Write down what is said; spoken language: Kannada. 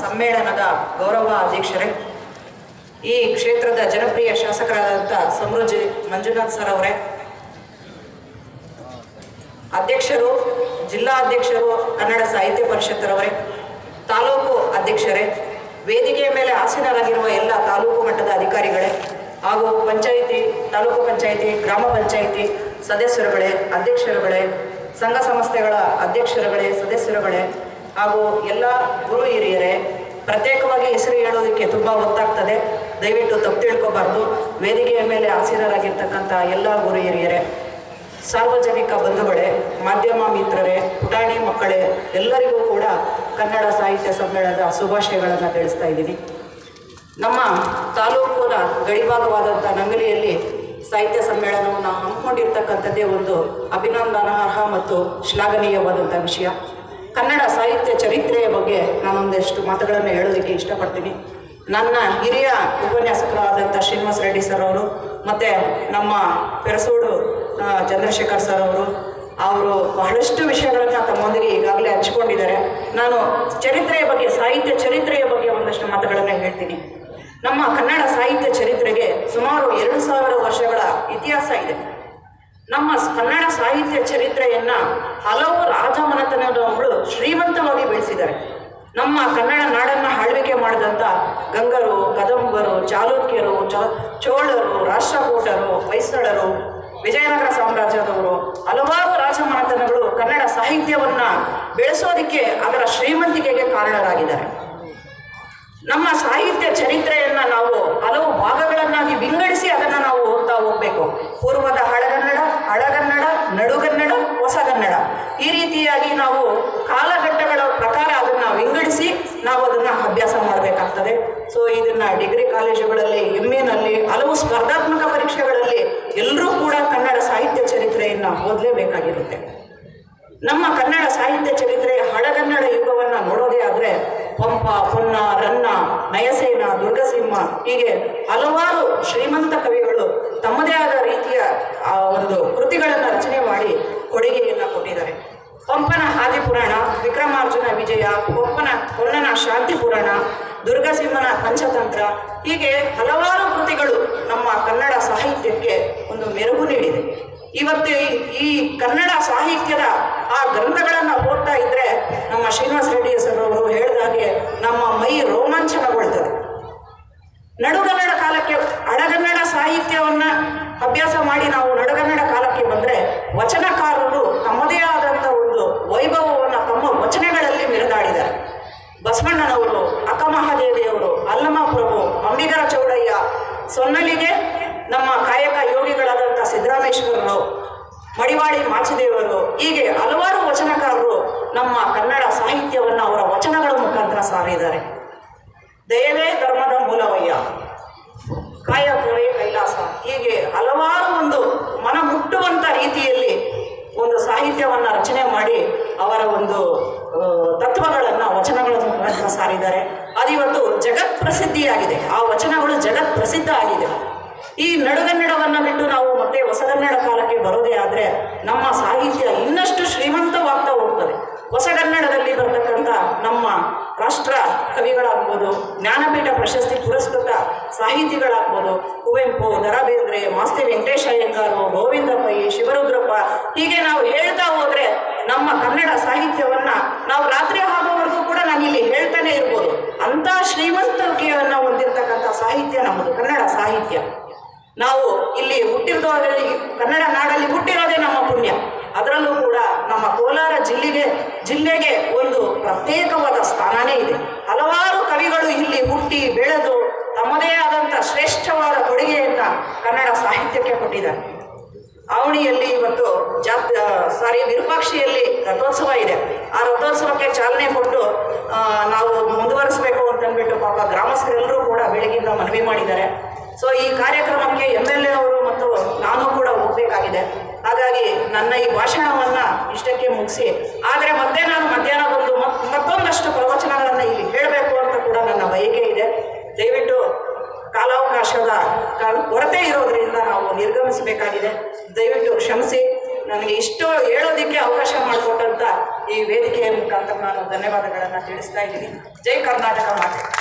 ಸಮ್ಮೇಳನದ ಗೌರವ ಅಧ್ಯಕ್ಷರೇ, ಈ ಕ್ಷೇತ್ರದ ಜನಪ್ರಿಯ ಶಾಸಕರಾದಂಥ ಸಮೃದ್ಧಿ ಮಂಜುನಾಥ್ ಸರ್ ಅವರೇ, ಅಧ್ಯಕ್ಷರು, ಜಿಲ್ಲಾ ಅಧ್ಯಕ್ಷರು, ಕನ್ನಡ ಸಾಹಿತ್ಯ ಪರಿಷತ್ತರವರೇ, ತಾಲೂಕು ಅಧ್ಯಕ್ಷರೇ ವೇದಿಕೆಯ ಮೇಲೆ ಆಸೀನರಾಗಿರುವ ಎಲ್ಲ ತಾಲೂಕು ಮಟ್ಟದ ಅಧಿಕಾರಿಗಳೇ ಹಾಗೂ ಪಂಚಾಯಿತಿ, ತಾಲೂಕು ಪಂಚಾಯಿತಿ, ಗ್ರಾಮ ಪಂಚಾಯಿತಿ ಸದಸ್ಯರುಗಳೇ, ಅಧ್ಯಕ್ಷರುಗಳೇ, ಸಂಘ ಸಂಸ್ಥೆಗಳ ಅಧ್ಯಕ್ಷರುಗಳೇ, ಸದಸ್ಯರುಗಳೇ ಹಾಗೂ ಎಲ್ಲ ಗುರು ಹಿರಿಯರೇ, ಪ್ರತ್ಯೇಕವಾಗಿ ಹೆಸರು ಹೇಳೋದಕ್ಕೆ ತುಂಬ ಒತ್ತಾಗ್ತದೆ. ದಯವಿಟ್ಟು ತಪ್ಪು ತಿಳ್ಕೋಬಾರ್ದು. ವೇದಿಕೆಯ ಮೇಲೆ ಆಸೀನರಾಗಿರ್ತಕ್ಕಂಥ ಎಲ್ಲ ಗುರು ಹಿರಿಯರೇ, ಸಾರ್ವಜನಿಕ ಬಂಧುಗಳೇ, ಮಾಧ್ಯಮ ಮಿತ್ರರೇ, ಪುಟಾಣಿ ಮಕ್ಕಳೇ, ಎಲ್ಲರಿಗೂ ಕೂಡ ಕನ್ನಡ ಸಾಹಿತ್ಯ ಸಮ್ಮೇಳನದ ಶುಭಾಶಯಗಳನ್ನು ತಿಳಿಸ್ತಾ ಇದ್ದೀನಿ. ನಮ್ಮ ತಾಲೂಕಿನ ಗಡಿಭಾಗವಾದಂಥ ನಂಗಲಿಯಲ್ಲಿ ಸಾಹಿತ್ಯ ಸಮ್ಮೇಳನವನ್ನು ಹಮ್ಮಿಕೊಂಡಿರ್ತಕ್ಕಂಥದ್ದೇ ಒಂದು ಅಭಿನಂದನಾರ್ಹ ಮತ್ತು ಶ್ಲಾಘನೀಯವಾದಂಥ ವಿಷಯ. ಕನ್ನಡ ಸಾಹಿತ್ಯ ಚರಿತ್ರೆಯ ಬಗ್ಗೆ ನಾನೊಂದಿಷ್ಟು ಮಾತುಗಳನ್ನು ಹೇಳೋದಕ್ಕೆ ಇಷ್ಟಪಡ್ತೀನಿ. ನನ್ನ ಹಿರಿಯ ಉಪನ್ಯಾಸಕರಾದಂಥ ಶ್ರೀನಿವಾಸ ರೆಡ್ಡಿ ಸರ್ ಅವರು, ಮತ್ತು ನಮ್ಮ ಪೆರಸೂಡು ಚಂದ್ರಶೇಖರ್ ಸರ್ ಅವರು ಅವರು ಬಹಳಷ್ಟು ವಿಷಯಗಳನ್ನು ತಮ್ಮೊಂದಿಗೆ ಈಗಾಗಲೇ ಹಂಚಿಕೊಂಡಿದ್ದಾರೆ. ನಾನು ಚರಿತ್ರೆಯ ಬಗ್ಗೆ, ಸಾಹಿತ್ಯ ಚರಿತ್ರೆಯ ಬಗ್ಗೆ ಒಂದಷ್ಟು ಮಾತುಗಳನ್ನು ಹೇಳ್ತೀನಿ. ನಮ್ಮ ಕನ್ನಡ ಸಾಹಿತ್ಯ ಚರಿತ್ರೆಗೆ ಸುಮಾರು ಎರಡು ಸಾವಿರ ವರ್ಷಗಳ ಇತಿಹಾಸ ಇದೆ. ನಮ್ಮ ಕನ್ನಡ ಸಾಹಿತ್ಯ ಚರಿತ್ರೆಯನ್ನ ಹಲವು ರಾಜಮನೆತನದವರು ಶ್ರೀಮಂತವಾಗಿ ಬೆಳೆಸಿದ್ದಾರೆ. ನಮ್ಮ ಕನ್ನಡ ನಾಡನ್ನ ಆಳ್ವಿಕೆ ಮಾಡಿದಂಥ ಗಂಗರು, ಕದಂಬರು, ಚಾಲುಕ್ಯರು ಚೋಳರು, ರಾಷ್ಟ್ರಕೂಟರು, ಹೊಯ್ಸಳರು, ವಿಜಯನಗರ ಸಾಮ್ರಾಜ್ಯದವರು, ಹಲವಾರು ರಾಜಮನೆತನಗಳು ಕನ್ನಡ ಸಾಹಿತ್ಯವನ್ನ ಬೆಳೆಸೋದಕ್ಕೆ ಅದರ ಶ್ರೀಮಂತಿಕೆಗೆ ಕಾರಣರಾಗಿದ್ದಾರೆ. ನಮ್ಮ ಸಾಹಿತ್ಯ ಚರಿತ್ರೆಯನ್ನ ನಾವು ಹಲವು ಭಾಗಗಳನ್ನಾಗಿ ವಿಂಗಡಿಸಿ ಅದನ್ನ ನಾವು ಓದ್ತಾ ಹೋಗ್ಬೇಕು. ಪೂರ್ವದ ಹಳಗನ್ನಡ ನಡುಗನ್ನಡ ಹೊಸಗನ್ನಡ ಈ ರೀತಿಯಾಗಿ ನಾವು ಕಾಲಘಟ್ಟಗಳ ಪ್ರಕಾರ ಅದನ್ನ ವಿಂಗಡಿಸಿ ನಾವು ಅದನ್ನ ಅಭ್ಯಾಸ ಮಾಡಬೇಕಾಗ್ತದೆ ಸೊ ಇದನ್ನ ಡಿಗ್ರಿ ಕಾಲೇಜುಗಳಲ್ಲಿ ಎಂ ನಲ್ಲಿ, ಹಲವು ಸ್ಪರ್ಧಾತ್ಮಕ ಪರೀಕ್ಷೆಗಳಲ್ಲಿ ಎಲ್ಲರೂ ಕೂಡ ಕನ್ನಡ ಸಾಹಿತ್ಯ ಚರಿತ್ರೆಯನ್ನ ಓದಲೇಬೇಕಾಗಿರುತ್ತೆ. ನಮ್ಮ ಕನ್ನಡ ಸಾಹಿತ್ಯ ಚರಿತ್ರೆ ಹಳಗನ್ನಡ ಯುಗವನ್ನ ನೋಡೋದೇ ಆದ್ರೆ ಪಂಪ, ಪೊನ್ನ, ರನ್ನ, ನಯಸೇನ, ದುರ್ಗಸಿಂಹ ಹೀಗೆ ಹಲವಾರು ಶ್ರೀಮಂತ ಕವಿಗಳು ದುರ್ಗಸಿಂಹನ ಪಂಚತಂತ್ರ. ಹೀಗೆ ಹಲವಾರು ಕೃತಿಗಳು ನಮ್ಮ ಕನ್ನಡ ಸಾಹಿತ್ಯಕ್ಕೆ ಒಂದು ಮೆರುಗು ನೀಡಿದೆ. ಇವತ್ತು ಈ- ಕನ್ನಡ ಸಾಹಿತ್ಯದ ಆ ಗ್ರಂಥಗಳನ್ನು ಓದ್ತಾ ಇದ್ರೆ ನಮ್ಮ ಶ್ರೀನಿವಾಸ ರೆಡ್ಡಿ ಸರ್ ಅವರು ಹೇಳಿದ ಹಾಗೆ ನಮ್ಮ ಮೈ ರೋಮಾಂಚನಗೊಳ್ತದೆ. ನಡುಗನ್ನಡ ಕಾಲಕ್ಕೆ ಅಡಗನ್ನಡ ಸಾಹಿತ್ಯವನ್ನ ಅಭ್ಯಾಸ ಮಾಡಿ ನಾವು ನಡುಗನ್ನಡ ಕಾಲಕ್ಕೆ ಬಂದ್ರೆ ವಚನಕಾರರು ತಮ್ಮದೇ ಆದಂಥ ಒಂದು ವೈಭವವನ್ನು ತಮ್ಮ ವಚನಗಳಲ್ಲಿ ಮೆರೆದಾಡಿದ್ದಾರೆ. ಬಸವಣ್ಣನವರು ಅಲ್ಲಮ ಪ್ರಭು ಅಂಬಿಗರ ಚೌಡಯ್ಯ, ಸೊನ್ನಲಿಗೆ ನಮ್ಮ ಕಾಯಕ ಯೋಗಿಗಳಾದಂಥ ಸಿದ್ದರಾಮೇಶ್ವರರು ಮಡಿವಾಡಿ ಮಾಚಿದೇವರು, ಹೀಗೆ ಹಲವಾರು ವಚನಕಾರರು ನಮ್ಮ ಕನ್ನಡ ಸಾಹಿತ್ಯವನ್ನು ಅವರ ವಚನಗಳ ಮುಖಾಂತರ ಸಾರಿದ್ದಾರೆ. ದಯವೇ ಧರ್ಮದ ಮೂಲವಯ್ಯ. ಕಾಯಕವೇ ಕೈಲಾಸ. ಹೀಗೆ ಹಲವಾರು ಒಂದು ಮನ ಮುಟ್ಟುವಂಥ ರೀತಿಯಲ್ಲಿ ಒಂದು ಸಾಹಿತ್ಯವನ್ನು ರಚನೆ ಮಾಡಿ ಅವರ ಒಂದು ಆ, ತತ್ವಗಳನ್ನು ವಚನಗಳ ಮುಖಾಂತರ ಸಾರಿದ್ದಾರೆ ಅದಿವತ್ತು ಜಗತ್ ಪ್ರಸಿದ್ಧಿಯಾಗಿದೆ. ಆ ವಚನಗಳು ಜಗತ್ ಪ್ರಸಿದ್ಧ ಆಗಿದೆ. ಈ ನಡುಗನ್ನಡವನ್ನು ಬಿಟ್ಟು ನಾವು ಮತ್ತೆ ಹೊಸಗನ್ನಡ ಕಾಲಕ್ಕೆ ಬರೋದೇ ಆದರೆ ನಮ್ಮ ಸಾಹಿತ್ಯ ಇನ್ನಷ್ಟು ಹೋಗ್ತದೆ ಹೊಸಗನ್ನಡದಲ್ಲಿ ಬರ್ತಕ್ಕಂಥ ನಮ್ಮ ರಾಷ್ಟ್ರ ಕವಿಗಳಾಗ್ಬೋದು, ಜ್ಞಾನಪೀಠ ಪ್ರಶಸ್ತಿ ಪುರಸ್ಕೃತ ಸಾಹಿತಿಗಳಾಗ್ಬೋದು, ಕುವೆಂಪು ದ ಬೇಂದ್ರೆ ಮಾಸ್ತಿ ವೆಂಕಟೇಶ ಅಯ್ಯಂಗಾರು ಗೋವಿಂದ ಪೈ ಶಿವರುದ್ರಪ್ಪ, ಹೀಗೆ ನಾವು ಹೇಳ್ತಾ ಹೋದ್ರೆ ನಮ್ಮ ಕನ್ನಡ ಸಾಹಿತ್ಯವನ್ನ ನಾವು ರಾತ್ರಿ ಆಗೋವರೆಗೂ ಕೂಡ ನಾನು ಇಲ್ಲಿ ಹೇಳ್ತಾನೆ ಇರ್ಬೋದು. ಅಂತ ಶ್ರೀಮಂತಿಕೆಯನ್ನ ಹೊಂದಿರತಕ್ಕಂಥ ಸಾಹಿತ್ಯ ನಮ್ಮದು ಕನ್ನಡ ಸಾಹಿತ್ಯ. ನಾವು ಇಲ್ಲಿ ಹುಟ್ಟಿರೋದ್ರಲ್ಲಿ ಕನ್ನಡ ನಾಡಲ್ಲಿ ಹುಟ್ಟಿರೋದೇ ನಮ್ಮ ಪುಣ್ಯ. ಅದರಲ್ಲೂ ಕೂಡ ನಮ್ಮ ಕೋಲಾರ ಜಿಲ್ಲೆಗೆ ಜಿಲ್ಲೆಗೆ ಒಂದು ಪ್ರತ್ಯೇಕವಾದ ಸ್ಥಾನನೇ ಇದೆ. ಹಲವಾರು ಕವಿಗಳು ಇಲ್ಲಿ ಹುಟ್ಟಿ ಬೆಳೆದು ತಮ್ಮದೇ ಆದಂಥ ಶ್ರೇಷ್ಠವಾದ ಕೊಡುಗೆಯನ್ನು ಕನ್ನಡ ಸಾಹಿತ್ಯಕ್ಕೆ ಕೊಟ್ಟಿದ್ದಾರೆ. ಅವಣಿಯಲ್ಲಿ ಇವತ್ತು ಜಾತ್ ಸಾರಿ ವಿರೂಪಾಕ್ಷಿಯಲ್ಲಿ ರಥೋತ್ಸವ ಇದೆ. ಆ ರಥೋತ್ಸವಕ್ಕೆ ಚಾಲನೆ ಕೊಟ್ಟು ನಾವು ಮುಂದುವರಿಸಬೇಕು ಅಂತಂದ್ಬಿಟ್ಟು ಪಾಪ ಗ್ರಾಮಸ್ಥರೆಲ್ಲರೂ ಕೂಡ ಬೆಳಗಿಂದ ಮನವಿ ಮಾಡಿದ್ದಾರೆ. ಸೊ ಈ ಕಾರ್ಯಕ್ರಮಕ್ಕೆ ಎಂ ಎಲ್ ಎ ಅವರು ಮತ್ತು ನಾನು ಕೂಡ ಹೋಗಬೇಕಾಗಿದೆ. ಹಾಗಾಗಿ ನನ್ನ ಈ ಭಾಷಣವನ್ನು ಇಷ್ಟಕ್ಕೆ ಮುಗಿಸಿ. ಆದರೆ ಮತ್ತೆ ನಾನು ಮಧ್ಯಾಹ್ನ ಬಂದು ಮತ್- ಮತ್ತೊಂದಷ್ಟು ಪ್ರವಚನಗಳನ್ನು ಇಲ್ಲಿ ಹೇಳಬೇಕು ಅಂತ ಕೂಡ ನನ್ನ ಬಯಕೆ ಇದೆ. ದಯವಿಟ್ಟು ಕಾಲಾವಕಾಶದ ಕಾಲ- ಕೊರತೆ ಇರೋದ್ರಿಂದ ನಾವು ನಿರ್ಗಮಿಸಬೇಕಾಗಿದೆ. ದಯವಿಟ್ಟು ಕ್ಷಮಿಸಿ. ನನಗೆ ಇಷ್ಟು ಹೇಳೋದಕ್ಕೆ ಅವಕಾಶ ಮಾಡಿಕೊಟ್ಟಂತ ಈ ವೇದಿಕೆಯ ಮುಖಾಂತರ ನಾನು ಧನ್ಯವಾದಗಳನ್ನು ತಿಳಿಸ್ತಾ ಇದ್ದೀನಿ. ಜೈ ಕರ್ನಾಟಕ ಮಾತೆ.